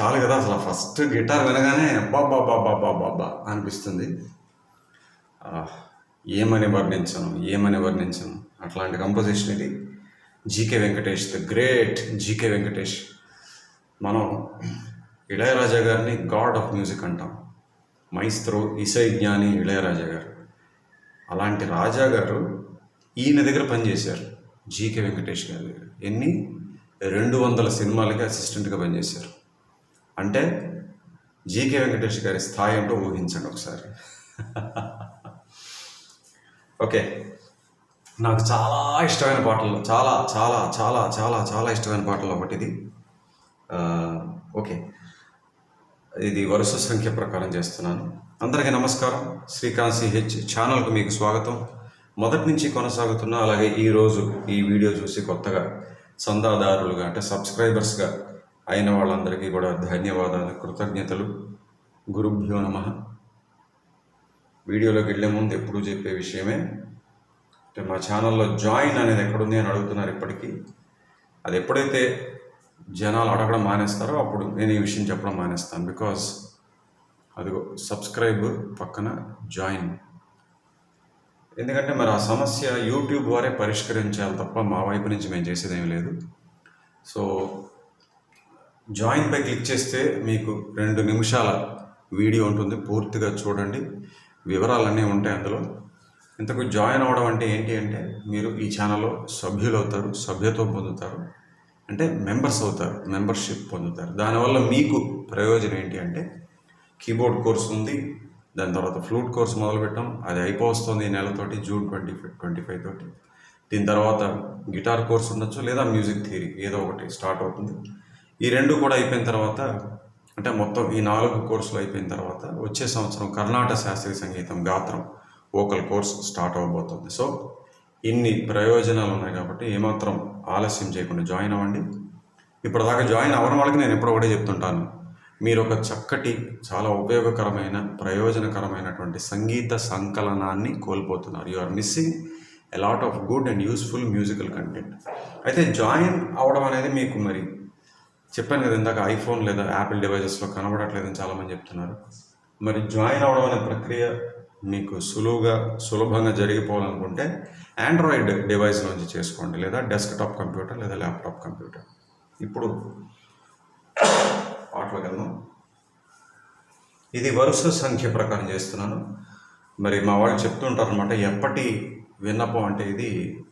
చాలు కదా అసలు ఫస్ట్ గిటార్ వినగానే బాబా బాబా బాబా అనిపిస్తుంది. ఏమని వర్ణించను ఏమని వర్ణించను? అట్లాంటి కంపోజిషన్ ఇది. GK Venkatesh the great GK Venkatesh మనం ఇళయరాజా గారిని గాడ్ ఆఫ్ మ్యూజిక్ అంటాం. మైస్త్రో ఇసై జ్ఞాని ఇళయరాజా గారు. అలాంటి రాజా గారు ఈయన దగ్గర పనిచేశారు జీకే వెంకటేష్ గారి దగ్గర. ఎన్ని? రెండు వందల సినిమాలకి అసిస్టెంట్గా పనిచేశారు. అంటే జీకే వెంకటేష్ గారి స్థాయి అంటూ ఊహించండి ఒకసారి. ఓకే. నాకు చాలా ఇష్టమైన పాటలు చాలా చాలా చాలా చాలా చాలా ఇష్టమైన పాటలు ఒకటి ఇది. ఓకే. ఇది వరుస సంఖ్య ప్రకారం చేస్తున్నాను. అందరికీ నమస్కారం. శ్రీకాంత్ సిహెచ్ ఛానల్కు మీకు స్వాగతం. మొదటి నుంచి కొనసాగుతున్న అలాగే ఈరోజు ఈ వీడియో చూసి కొత్తగా చందాదారులుగా అంటే సబ్స్క్రైబర్స్గా అయిన వాళ్ళందరికీ కూడా ధన్యవాదాలు కృతజ్ఞతలు. గురుభ్యో నమ. వీడియోలోకి వెళ్ళే ముందు ఎప్పుడూ చెప్పే విషయమే అంటే మా ఛానల్లో జాయిన్ అనేది ఎక్కడుంది అని అడుగుతున్నారు ఇప్పటికీ. అది ఎప్పుడైతే జనాలు అడగడం మానేస్తారో అప్పుడు నేను ఈ విషయం చెప్పడం మానేస్తాను. బికాజ్ అదిగో సబ్స్క్రైబ్ పక్కన జాయిన్. ఎందుకంటే మరి ఆ సమస్య యూట్యూబ్ వారే పరిష్కరించాలి తప్ప మా వైపు నుంచి మేము చేసేదేమీ లేదు. సో జాయిన్ పై క్లిక్ చేస్తే మీకు రెండు నిమిషాల వీడియో ఉంటుంది. పూర్తిగా చూడండి. వివరాలన్నీ ఉంటాయి అందులో. ఇంతకు జాయిన్ అవ్వడం అంటే ఏంటి అంటే మీరు ఈ ఛానల్లో సభ్యులు అవుతారు సభ్యత్వం పొందుతారు అంటే మెంబర్స్ అవుతారు మెంబర్షిప్ పొందుతారు. దానివల్ల మీకు ప్రయోజనం ఏంటి అంటే కీబోర్డ్ కోర్స్ ఉంది దాని తర్వాత ఫ్లూట్ కోర్స్ మొదలుపెట్టాం అది అయిపోతుంది ఈ నెలతోటి June twenty five twenty five తోటి. దీని తర్వాత గిటార్ కోర్స్ ఉండొచ్చు లేదా మ్యూజిక్ థియరీ ఏదో ఒకటి స్టార్ట్ అవుతుంది. ఈ రెండు కూడా అయిపోయిన తర్వాత అంటే మొత్తం ఈ నాలుగు కోర్సులు అయిపోయిన తర్వాత వచ్చే సంవత్సరం కర్ణాటక శాస్త్రీయ సంగీతం గాత్రం వోకల్ కోర్స్ స్టార్ట్ అవ్వబోతుంది. సో ఇన్ని ప్రయోజనాలు ఉన్నాయి కాబట్టి ఏమాత్రం ఆలస్యం చేయకుండా జాయిన్ అవ్వండి. ఇప్పటిదాకా జాయిన్ అవ్వడం వాళ్ళకి నేను ఎప్పుడు ఒకటే చెప్తుంటాను. మీరు ఒక చక్కటి చాలా ఉపయోగకరమైన ప్రయోజనకరమైనటువంటి సంగీత సంకలనాన్ని కోల్పోతున్నారు. You are missing a lot of good and useful musical content అయితే జాయిన్ అవడం అనేది మీకు మరి చెప్పాను కదా ఇందాక ఐఫోన్ లేదా యాపిల్ డివైజెస్లో కనబడట్లేదని చాలామంది చెప్తున్నారు. మరి జాయిన్ అవడం అనే ప్రక్రియ మీకు సులువుగా సులభంగా జరిగిపోవాలనుకుంటే ఆండ్రాయిడ్ డివైస్ నుంచి చేసుకోండి. లేదా డెస్క్టాప్ కంప్యూటర్ లేదా ల్యాప్టాప్ కంప్యూటర్. ఇప్పుడు పాటలోకి వెళ్దాం. ఇది వరుస సంఖ్య ప్రకారం చేస్తున్నాను. మరి మా వాళ్ళు చెప్తుంటారు అనమాట ఎప్పటి విన్నపం అంటే ఇది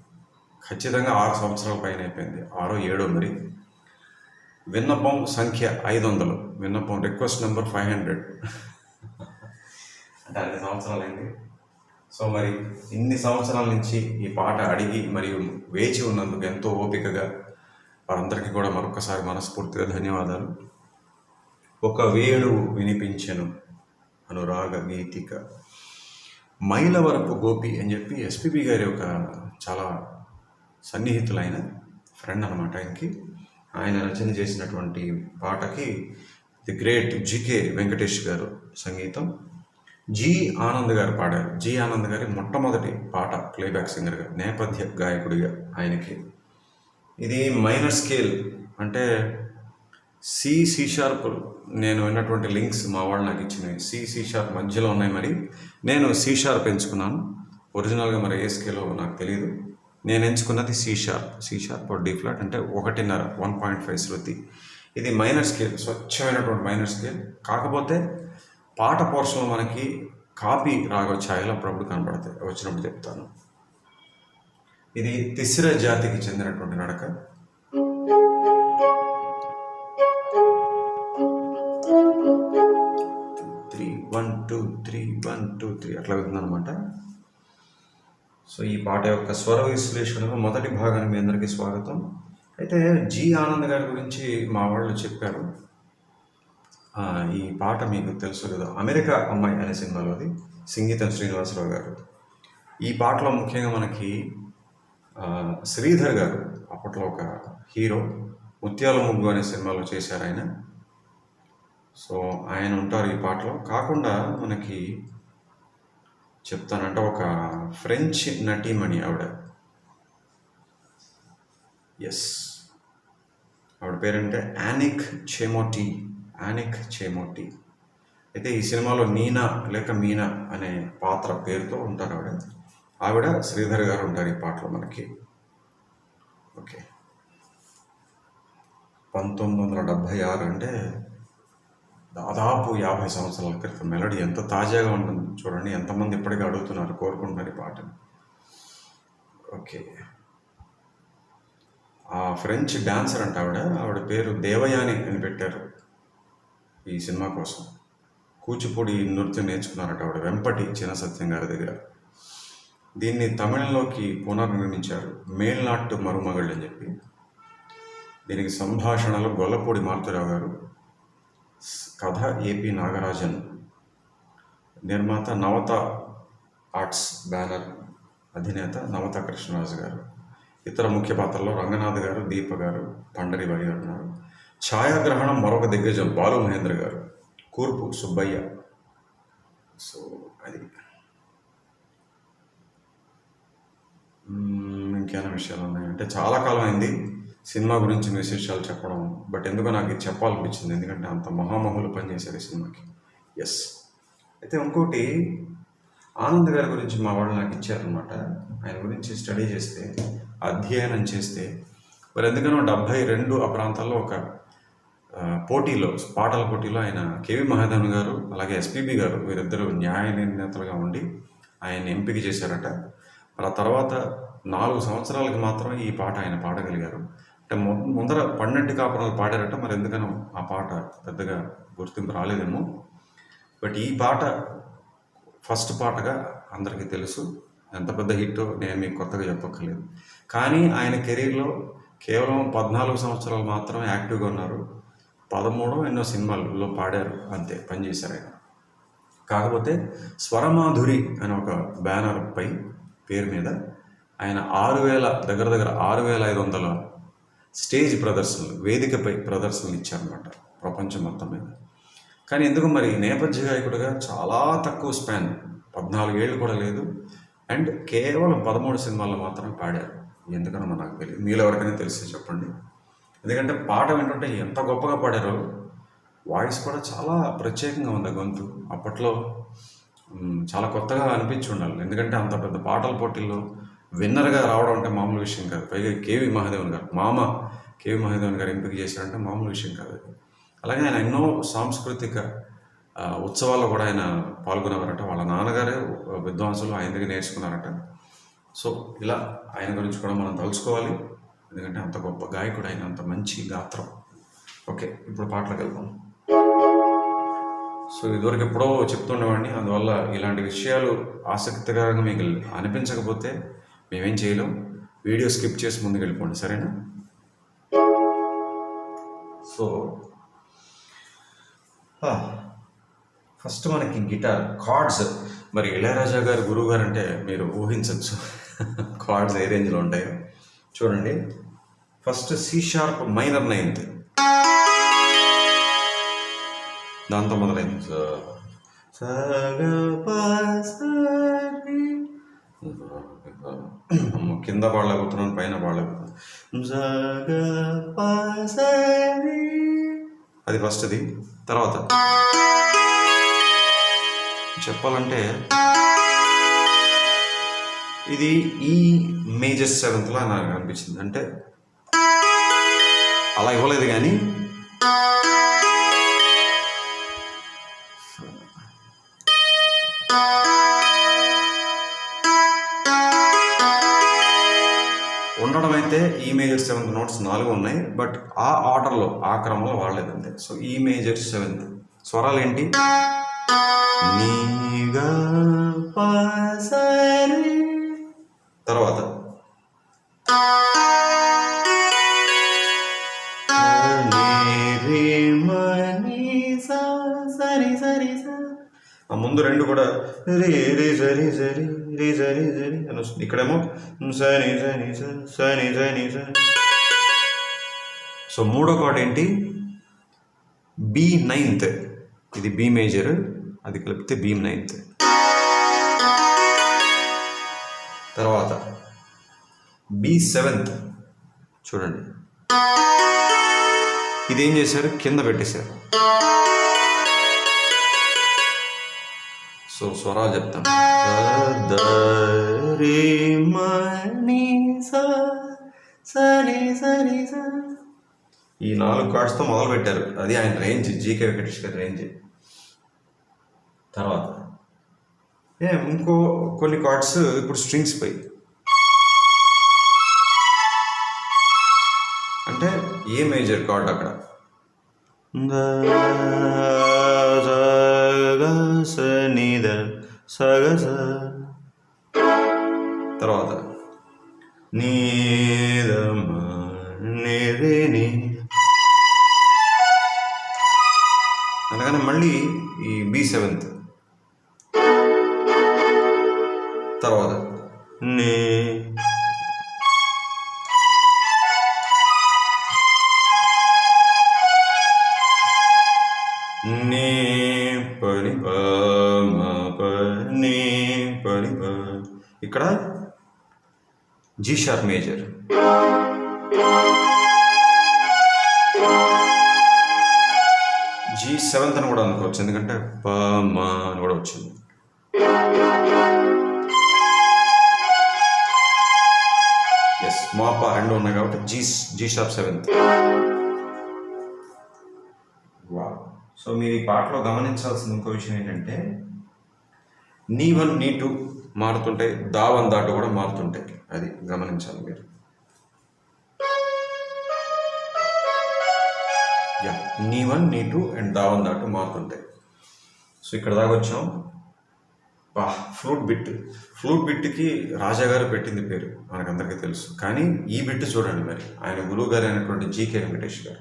ఖచ్చితంగా ఆరు సంవత్సరాల పైన అయిపోయింది. ఆరో ఏడో మరి. విన్నపం సంఖ్య ఐదు వందలు విన్నపం రిక్వెస్ట్ నెంబర్ ఫైవ్ హండ్రెడ్ అంటే అన్ని సంవత్సరాలైంది. సో మరి ఇన్ని సంవత్సరాల నుంచి ఈ పాట అడిగి మరియు వేచి ఉన్నందుకు ఎంతో ఓపికగా వారందరికీ కూడా మరొకసారి మనస్ఫూర్తిగా ధన్యవాదాలు. ఒక వేణువు వినిపించెను అనురాగ గీతిక. మైలవరపు గోపి అని చెప్పి ఎస్పిబి గారి ఒక చాలా సన్నిహితులైన ఫ్రెండ్ అనమాట ఆయనకి. ఆయన రచన చేసినటువంటి పాటకి ది గ్రేట్ జికే వెంకటేష్ గారు సంగీతం. జి ఆనంద్ గారు పాడారు. జి ఆనంద్ గారి మొట్టమొదటి పాట ప్లేబ్యాక్ సింగర్గా నేపథ్య గాయకుడిగా ఆయనకి. ఇది మైనర్ స్కేల్ అంటే సి సి షార్ప్ నేను విన్నటువంటి లింక్స్ మా వాళ్ళు నాకు ఇచ్చినవి. సి సి షార్ప్ మధ్యలో ఉన్నాయి మరి. నేను సి షార్ప్ ఎంచుకున్నాను. ఒరిజినల్గా మరి ఏ స్కేలో నాకు తెలియదు నేను ఎంచుకున్నది C sharp C sharp D flat అంటే ఒకటిన్నర వన్ పాయింట్ ఫైవ్ శృతి. ఇది మైనర్ స్కేల్ స్వచ్ఛమైనటువంటి మైనర్ స్కేల్ కాకపోతే పాట పోర్షన్లో మనకి కాపీ రాగొచ్చాయలు అప్పుడప్పుడు కనబడతాయి. వచ్చినప్పుడు చెప్తాను. ఇది తిసిర జాతికి చెందినటువంటి నడక. Three one two three one two three అట్లా వెళ్తుందనమాట సో ఈ పాట యొక్క స్వర విశ్లేషణలో మొదటి భాగానికి మీ అందరికీ స్వాగతం. అయితే జి ఆనంద్ గారి గురించి మా వాళ్ళు చెప్పారు. ఈ పాట మీకు తెలుసు కదా అమెరికా అమ్మాయి అనే సినిమాలో అది సంగీతం శ్రీనివాసరావు గారు. ఈ పాటలో ముఖ్యంగా మనకి శ్రీధర్ గారు అప్పట్లో ఒక హీరో ముత్యాల ముగ్గు అనే సినిమాలో చేశారు ఆయన. సో ఆయన ఉంటారు ఈ పాటలో. కాకుండా మనకి చెప్తానంటే ఒక ఫ్రెంచ్ నటీమణి ఆవిడ. ఎస్ ఆవిడ పేరంటే యానిక్ చెమోటీ యానిక్ చేమోటి అయితే ఈ సినిమాలో నీనా లేక మీనా అనే పాత్ర పేరుతో ఉంటారు ఆవిడ. ఆవిడ శ్రీధర్ గారు ఉంటారు ఈ పాటలో మనకి. ఓకే. పంతొమ్మిది వందల డెబ్భై ఆరు అంటే దాదాపు యాభై సంవత్సరాల క్రితం మెలడీ ఎంత తాజాగా ఉంటుంది చూడండి ఎంతమంది ఇప్పటికీ అడుగుతున్నారు కోరుకుంటున్నారు ఈ పాటను. ఓకే. ఆ ఫ్రెంచ్ డాన్సర్ అంట ఆవిడ. ఆవిడ పేరు దేవయాని అని పెట్టారు ఈ సినిమా కోసం. కూచిపూడి నృత్యం నేర్చుకున్నారట ఆవిడ వెంపటి చిన్న సత్యం గారి దగ్గర. దీన్ని తమిళంలోకి పునర్నిర్మించారు. మేల్నాట్టు మరుమగళ్ళు అని చెప్పి. దీనికి సంభాషణలో గొల్లపూడి మారుతురావు గారు. కథ ఏపీ నాగరాజన్. నిర్మాత నవత ఆర్ట్స్ బ్యానర్ అధినేత నవత కృష్ణరాజు గారు. ఇతర ముఖ్య పాత్రల్లో రంగనాథ్ గారు దీప గారు పండరి గారు ఉన్నారు ఛాయాగ్రహణం మరొక దిగ్గజం బాలు మహేంద్ర గారు. కూర్పు సుబ్బయ్య. సో అది. ఇంకేమైనా విషయాలు ఉన్నాయంటే చాలా కాలం అయింది. సినిమా గురించి విశేషాలు చెప్పడం బట్ ఎందుకో నాకు ఇది చెప్పాలనిపించింది. ఎందుకంటే అంత మహామహులు పనిచేశారు ఈ సినిమాకి. ఎస్ అయితే ఇంకోటి ఆనంద్ గారి గురించి మా వాళ్ళు నాకు ఇచ్చారనమాట ఆయన గురించి స్టడీ చేస్తే అధ్యయనం చేస్తే మరి ఎందుకనో డెబ్భై రెండు ఆ ప్రాంతాల్లో ఒక పోటీలో పాటల పోటీలో ఆయన కేవి మహాదేవన్ గారు అలాగే ఎస్పీబి గారు వీరిద్దరూ న్యాయ నిర్ణేతలుగా ఉండి ఆయన ఎంపిక చేశారట. మరి ఆ తర్వాత నాలుగు సంవత్సరాలకి మాత్రం ఈ పాట ఆయన పాడగలిగారు. అంటే ముందర పన్నెండు కాపురాలు పాడారట మరి ఎందుకనో ఆ పాట పెద్దగా గుర్తింపు రాలేదేమో. బట్ ఈ పాట ఫస్ట్ పాటగా అందరికీ తెలుసు. ఎంత పెద్ద హిట్టో నేను మీకు కొత్తగా చెప్పక్కర్లేదు. కానీ ఆయన కెరీర్లో కేవలం పద్నాలుగు సంవత్సరాలు మాత్రమే యాక్టివ్గా ఉన్నారు. పదమూడో ఎన్నో సినిమాల్లో పాడారు అంతే పనిచేశారు ఆయన. కాకపోతే స్వరమాధురి అనే ఒక బ్యానర్ పై పేరు మీద ఆయన ఆరు వేల దగ్గర దగ్గర ఆరు వేల ఐదు వందల స్టేజ్ ప్రదర్శనలు వేదికపై ప్రదర్శనలు ఇచ్చారనమాట ప్రపంచం మొత్తం మీద. కానీ ఎందుకు మరి నేపథ్య గాయకుడిగా చాలా తక్కువ స్పాన్ పద్నాలుగు ఏళ్ళు కూడా లేదు. అండ్ కేవలం పదమూడు సినిమాల్లో మాత్రమే పాడారు. ఎందుకనో నాకు తెలియదు మీలో ఎవరికైనా తెలిసి చెప్పండి. ఎందుకంటే పాట ఏంటంటే ఎంత గొప్పగా పాడారో వాయిస్ కూడా చాలా ప్రత్యేకంగా ఉంది గొంతు. అప్పట్లో చాలా కొత్తగా అనిపించి ఉండాలి. ఎందుకంటే అంత పెద్ద పాటల పోటీల్లో విన్నర్గా రావడం అంటే మామూలు విషయం కాదు. పైగా కేవి మహాదేవన్ గారు మామ కేవి మహాదేవన్ గారు ఎంపిక చేశారంటే మామూలు విషయం కాదు అలాగే ఆయన ఎన్నో సాంస్కృతిక ఉత్సవాల్లో కూడా ఆయన పాల్గొనేవారట. వాళ్ళ నాన్నగారే విద్వాంసులు ఆయన దగ్గర నేర్చుకున్నారట. సో ఇలా ఆయన గురించి కూడా మనం తలుచుకోవాలి. ఎందుకంటే అంత గొప్ప గాయకుడు ఆయన అంత మంచి గాత్రం. ఓకే ఇప్పుడు పాటలకు వెళ్దాం. సో ఇదివరకు ఎప్పుడో చెప్తుండేవాడిని అందువల్ల ఇలాంటి విషయాలు ఆసక్తికరంగా మీకు అనిపించకపోతే మేమేం చేయలేం. వీడియో స్కిప్ చేసి ముందుకు వెళ్ళిపోండి. సరేనా? సో ఫస్ట్ మనకి గిటార్ కార్డ్స్. మరి ఇళయరాజా గారు గురువు గారు అంటే మీరు ఊహించవచ్చు కార్డ్స్ ఏ రేంజ్లో ఉంటాయో. చూడండి. First C sharp minor ninth దాంతో మొదలైంది. సార్ సగ కింద పాడలేకపోతున్నాను పైన పాడలేకపోతున్నాను సగ అది ఫస్ట్ అది తర్వాత? చెప్పాలంటే ఇది ఈ మేజర్ సెవెంత్లా నాకు అనిపించింది. అంటే అలా ఇవ్వలేదు కానీ అయితే ఈ మేజర్ సెవెంత్ నోట్స్ నాలుగు ఉన్నాయి బట్ ఆ ఆర్డర్లో ఆ క్రమంలో వాడలేదు అంతే సో ఈ మేజర్ సెవెంత్. స్వరాలు ఏంటి? నీగా తర్వాత. సరి సరి సరి ఆ ముందు రెండు కూడా రే రే సరి సరి రే సరి సరి అని వస్తుంది. ఇక్కడేమో సని సని సని సని సో మూడో కార్డ్ ఏంటి? B ninth. ఇది బి మేజర్ అది కలిపితే బీమ్ నైన్త్. తర్వాత బి సెవెంత్. చూడండి. ఇదేం చేశారు? కింద పెట్టేశారు. సో స్వరాలు చెప్తాం ద, రే, మ, ని, సా, ఈ నాలుగు కార్డ్స్తో మొదలు పెట్టారు అది ఆయన రేంజ్ జీకే వెంకటేష్ గారి రేంజ్. తర్వాత. ఏ ఇంకో కొన్ని కార్డ్స్ ఇప్పుడు స్ట్రింగ్స్ పై అంటే ఏ మేజర్ కార్డ్ అక్కడ? స నిద సగస తర్వాత నీదమ నిరిని అనగానే మళ్ళీ ఈ బి సెవెంత్ తర్వాత నే నే పని ప మ పని. ప ఇక్కడ G sharp major. G seventh అని కూడా అనుకోవచ్చు ఎందుకంటే ప మా అని కూడా వచ్చింది. ఎస్ మా పా రెండు ఉన్నాయి కాబట్టి G G sharp seventh. So మీరు ఈ పాటలో గమనించాల్సిన ఇంకో విషయం ఏంటంటే నీ వన్ నీ టూ మారుతుంటాయి దా వన్ దాటు కూడా మారుతుంటాయి. అది గమనించాలి మీరు. యా నీ వన్ నీ టూ అండ్ దా వన్ దాటు మారుతుంటాయి. సో ఇక్కడ దాకా వచ్చాం. Fruit flute bit. ఫ్లూట్ బిట్కి రాజా గారు పెట్టింది పేరు మనకందరికీ తెలుసు. కానీ ఈ బిట్ చూడండి మరి. ఆయన గురువు గారు అయినటువంటి జీకే వెంకటేష్ గారు.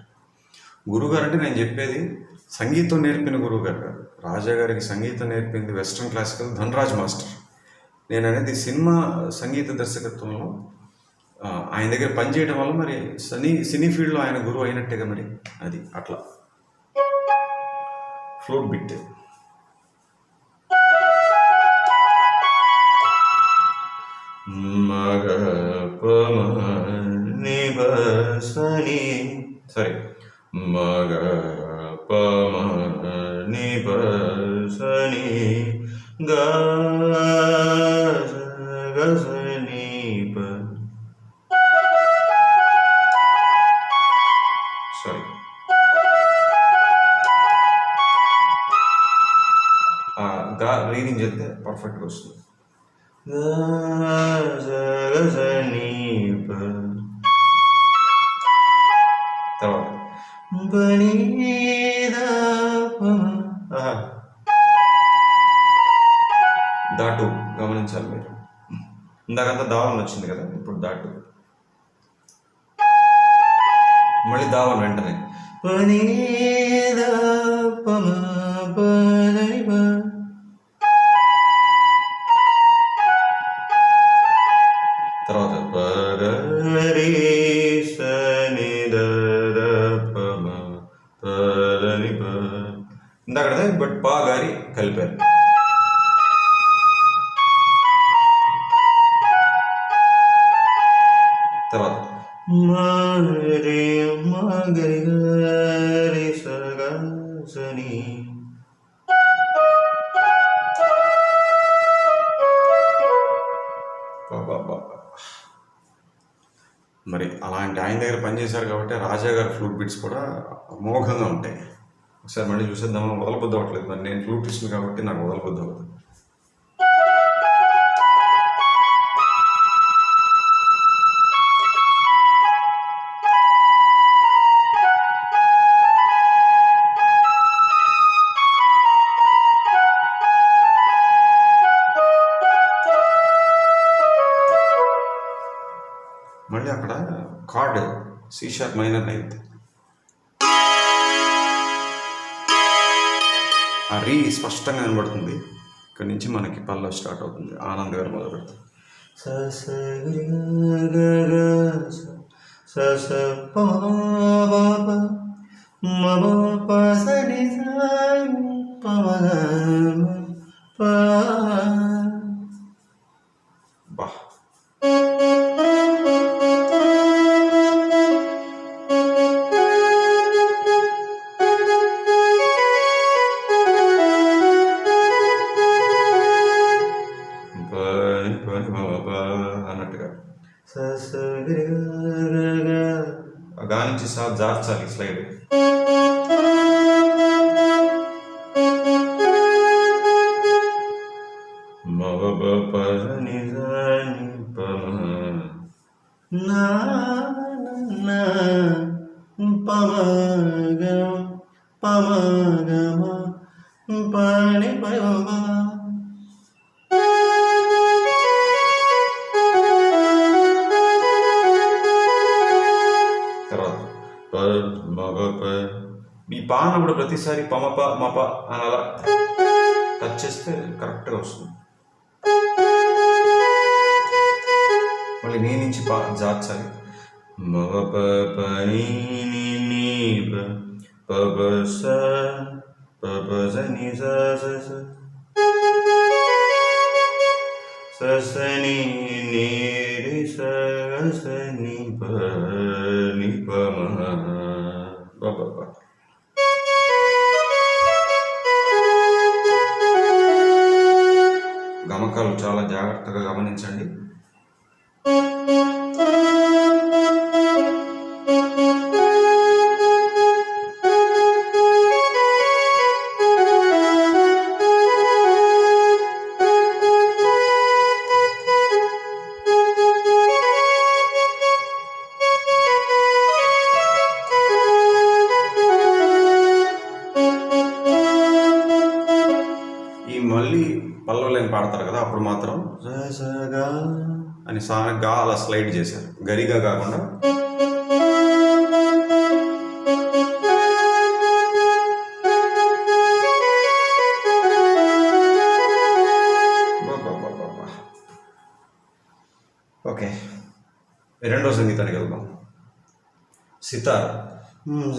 గురువు గారు అంటే నేను చెప్పేది సంగీతం నేర్పిన గురువు గారు. రాజా గారికి సంగీతం నేర్పింది వెస్ట్రన్ క్లాసికల్ ధనరాజ్ మాస్టర్. నేను అనేది సినిమా సంగీత దర్శకత్వంలో ఆయన దగ్గర పనిచేయడం వల్ల మరి సినీ సినీ ఫీల్డ్లో ఆయన గురువు అయినట్టేగా మరి అది అట్లా. Flute bit. మగ పమ నిబ సరే. మగ పమ నిబ సని వచ్చింది కదా ఇప్పుడు దాటు. మళ్ళీ దావన్ వెంటనే. గారి కూడా అమోఘంగా ఉంటాయి. ఒకసారి మళ్ళీ చూసేద్దామా వదలబుద్ధి అవ్వట్లేదు మరి నేను ఫ్లూటిస్ట్ కాబట్టి నాకు వదలబుద్ధి అవ్వదు మళ్ళీ అక్కడ chord C sharp minor ninth. ఆ రీ స్పష్టంగా కనబడుతుంది. ఇక్కడ నుంచి మనకి పల్లవి స్టార్ట్ అవుతుంది. ఆనంద్ గారు మొదలు పెడుతుంది స స ప పమగమ గ ప మీ తర్వాత ప పా అన్నప్పుడు ప్రతిసారి పమప మప మ అని అలా టచ్ చేస్తే కరెక్ట్గా వస్తుంది. మళ్ళీ నీ నుంచి పా జార్చాలి. మగ పని ni ba ba ba sa ba ni sa sa ni ni ri sa sa ni pa ni ba గరిగా కాకుండా. ఓకే రెండో సంగీతానికి వెళ్దాం. సితార్.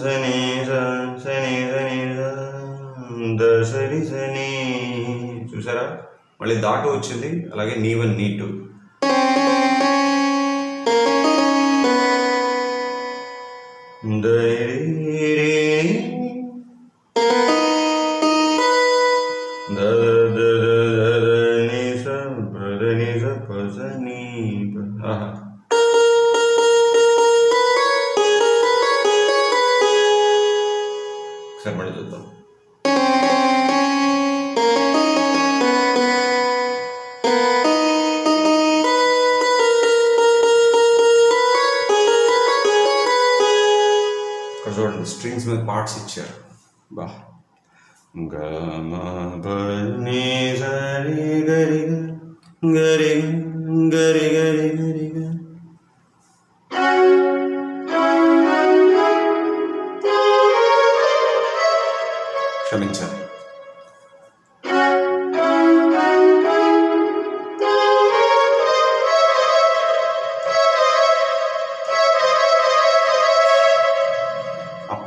సని సని సని దసరి సని చూసారా? మళ్ళీ దాటు వచ్చింది అలాగే నీవన్ నీటు. స్ట్రింగ్స్ మీద పార్ట్స్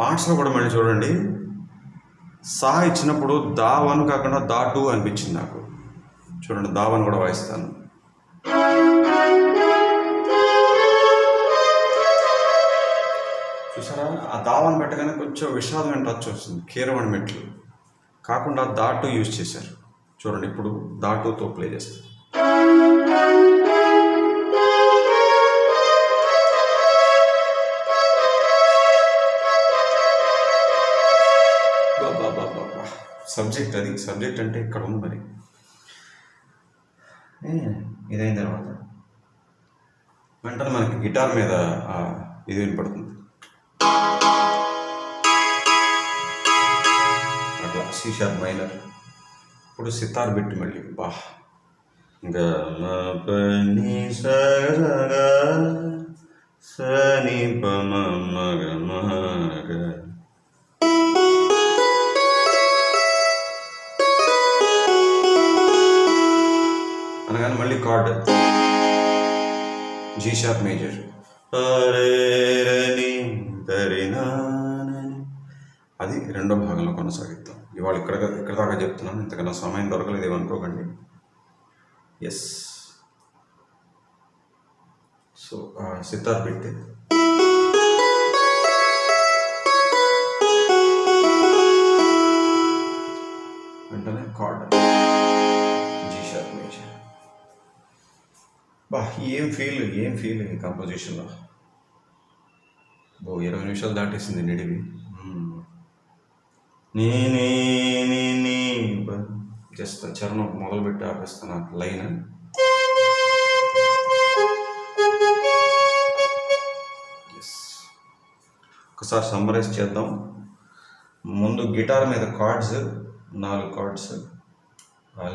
పాట్స్లో కూడా మళ్ళీ చూడండి. సా ఇచ్చినప్పుడు దా వన్ కాకుండా దా టూ అనిపించింది నాకు. చూడండి దా వన్ కూడా వాయిస్తాను. చూసారా? ఆ దావన్ పెట్టగానే కొంచెం విషాదమైన టచ్ వస్తుంది కీరవాణి మెట్లు. కాకుండా దాటు యూజ్ చేశారు. చూడండి ఇప్పుడు దాటుతో ప్లే చేస్తారు. సబ్జెక్ట్ అది సబ్జెక్ట్ అంటే ఇక్కడ ఉంది మరి. ఇదైన తర్వాత. వెంటనే మనకి గిటార్ మీద ఇది వినపడుతుంది. అట్లా సి షార్ప్ మైనర్. ఇప్పుడు సితార్ పెట్టి మళ్ళీ. బా గ మ ప మగ మగ కార్డ్. G sharp major. అది రెండో భాగంలో కొనసాగిద్దాం. ఇవాళ ఇక్కడ ఇక్కడ దాకా చెప్తున్నాను. ఇంతకన్నా సమయం దొరకలేదు ఏమనుకోకండి ఎస్ సో సితార్ పెట్టి ఏం ఫీల్ ఏం ఫీల్ ఈ కంపోజిషన్లో ఓ ఇరవై నిమిషాలు దాటేసింది నిడివి మ్మ్. నీ నీ నీ నీ బ- జస్ట్ చరణం మొదలుపెట్టి ఆపేస్తాను లైన్. ఒకసారి సమ్మరైజ్ చేద్దాం. ముందు గిటార్ మీద కార్డ్స్ నాలుగు కార్డ్స్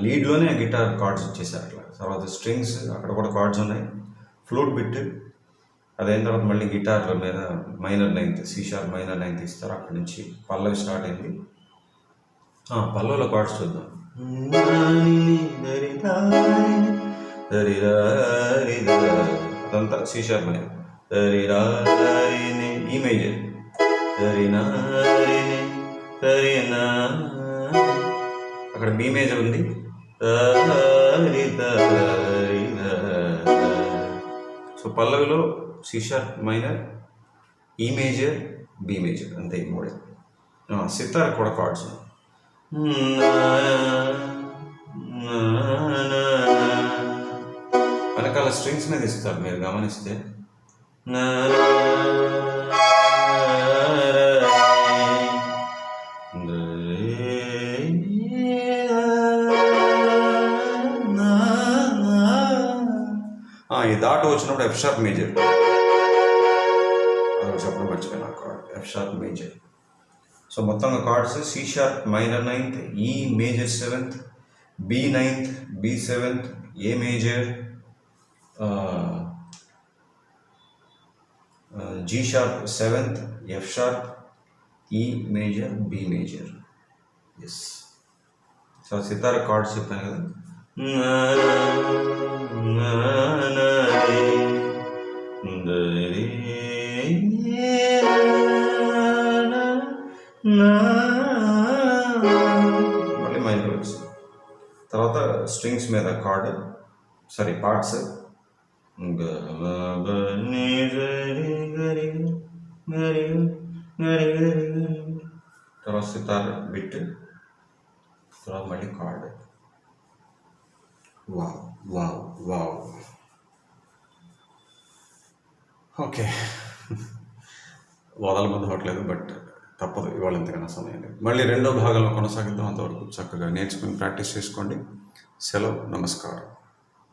లీడ్లోనే గిటార్ కార్డ్స్ వచ్చేసారు అట్లా. తర్వాత స్ట్రింగ్స్ అక్కడ కూడా కార్డ్స్ ఉన్నాయి. ఫ్లూట్ బిట్ అదైన తర్వాత మళ్ళీ గిటార్ మీద minor ninth C sharp minor ninth ఇస్తారు. అక్కడి నుంచి పల్లవి స్టార్ట్ అయింది. పల్లవిలో కార్డ్స్ చూద్దాం. అదంతా C sharp minor E major అక్కడ బి మేజర్ ఉంది. So పల్లవిలో C sharp minor E major B major అంతే ఈ మూడే. సితార్ కూడా కార్డ్స్ వెనకాల స్ట్రింగ్స్ మీద ఇస్తారు మీరు గమనిస్తే. ఆ, ఈ దాటు వచ్చినప్పుడు ఎఫ్ షార్ప్ మేజర్ అదొక చెప్పడం మర్చిపోయినా chord F sharp major so మొత్తంగా chords C sharp minor ninth E major seventh B ninth B seventh A major G sharp seventh F sharp E major B major yes so Sitara chords చెప్పాను కదా మళ్ళీ mind works తర్వాత strings మీద chord sorry parts తర్వాత sitar bit తర్వాత మళ్ళీ chord wow wow wow okay. వదలబుద్ధి అవ్వట్లేదు but తప్పదు ఇవాళ ఎంతకన్నా సమయం లేదు. మళ్ళీ రెండో భాగంలో కొనసాగిద్దాం అంతవరకు చక్కగా నేర్చుకుని ప్రాక్టీస్ చేసుకోండి. సెలవు నమస్కారం.